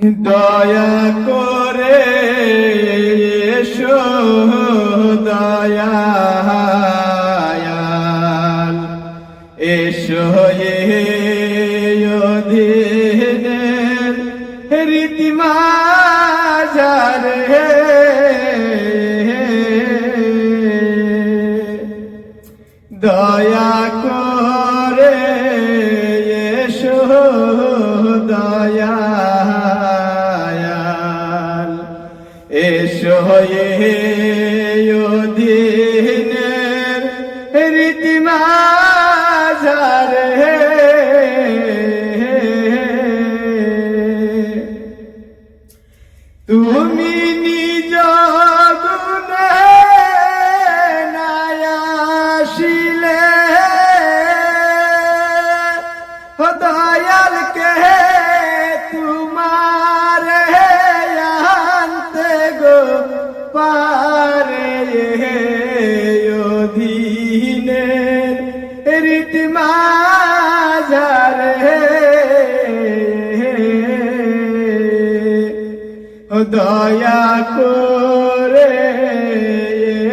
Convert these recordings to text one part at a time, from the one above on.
দয়া করে দয়া এসো এ এসো দিনের অধীনের দয়া করে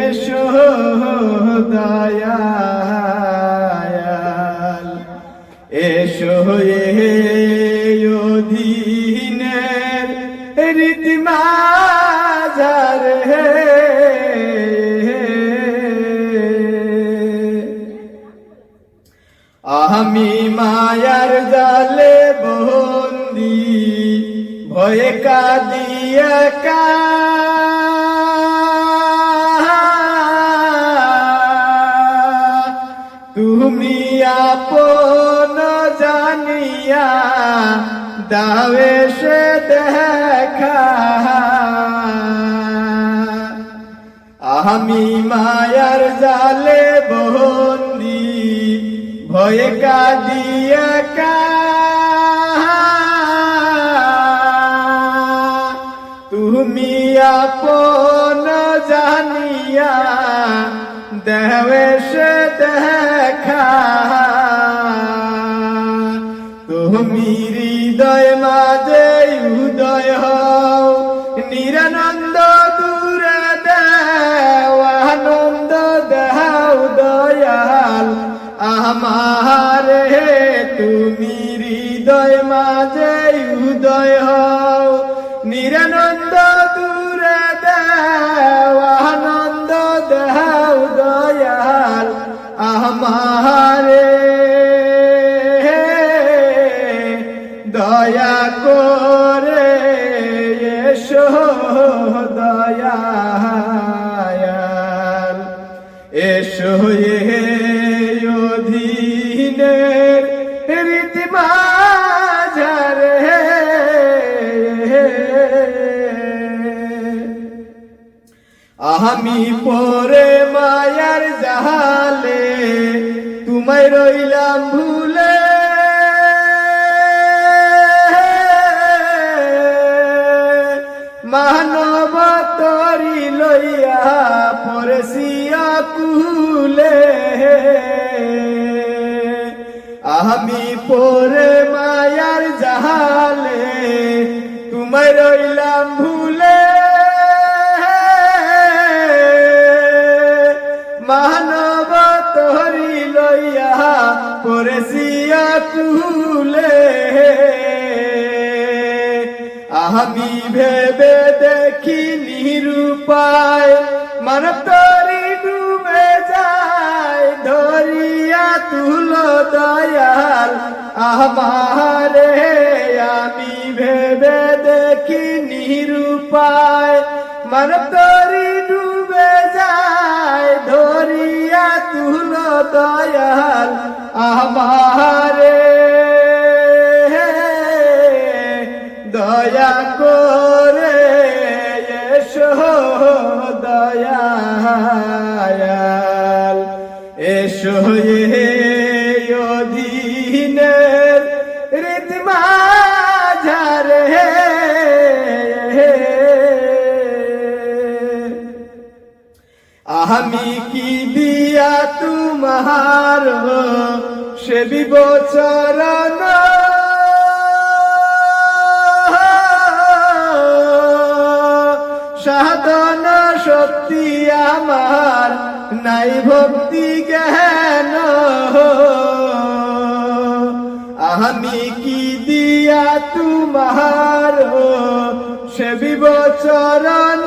এসো দয়াল। এসো এ অধীনের রীতিমাজার হে। আমি মায়ার জালে বন্দি, ভয়ে কাঁদিয়া কা তুমি আপন জানিয়া দাবে সে দেখা। আমি মায়ার জালে বন্দি ভয়ে কাঁদিয়া কা আপন জানিয়া দেবেশ দেখা। তুমি হৃদয় মাঝে উদয় হও, নিরানন্দ দূরে দেও, আনন্দ দেও দয়াল। আমার হে তুমি হৃদয় মাঝে উদয় হও, নিরানন্দ আমারে দয়া করে আমি পরে মায়ার জাহালে তোমায় রইলাম ভুলে। মানব তরি লইয়া পরশিয়া কুলে আমি পরে মায়ার জাহালে তোমায় রইলাম ভুলে। মানব তরি লইয়া পরশিয়া কুলে আমি ভেবে দেখি নিরুপায় মানব তরি ডুবে যায়, ধরিয়া তুল দয়াল। আমারে আমি ভেবে দেখি নিরুপায় মানব তরি দয়াল আমারে। দয়া করে এসো দয়াল। এসো অধীনের হে আমি কি দিয়া তোমার সে বিবচরণ সাধন শক্তি আমার, নাই ভক্তি জ্ঞান। আমি কি দিয়া তোমার সে বিবচরণ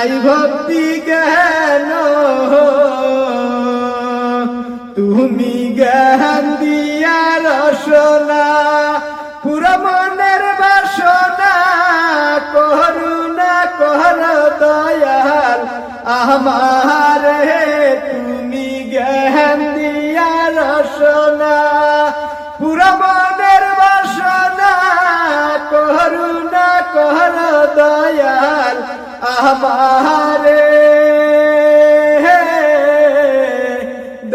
নাই ভক্তি জ্ঞান তুমি জ্ঞান দিয়া রসনা আমারে।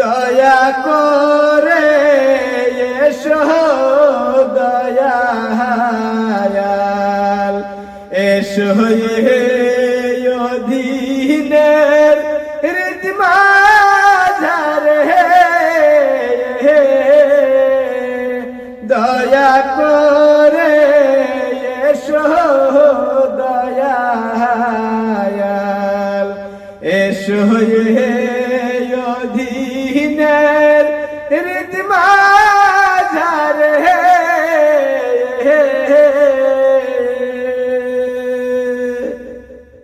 দয়া করে এসো দয়াল এসো অধীনের রীতিমাঝারে দয়া করে এ অধীনের রীতিমা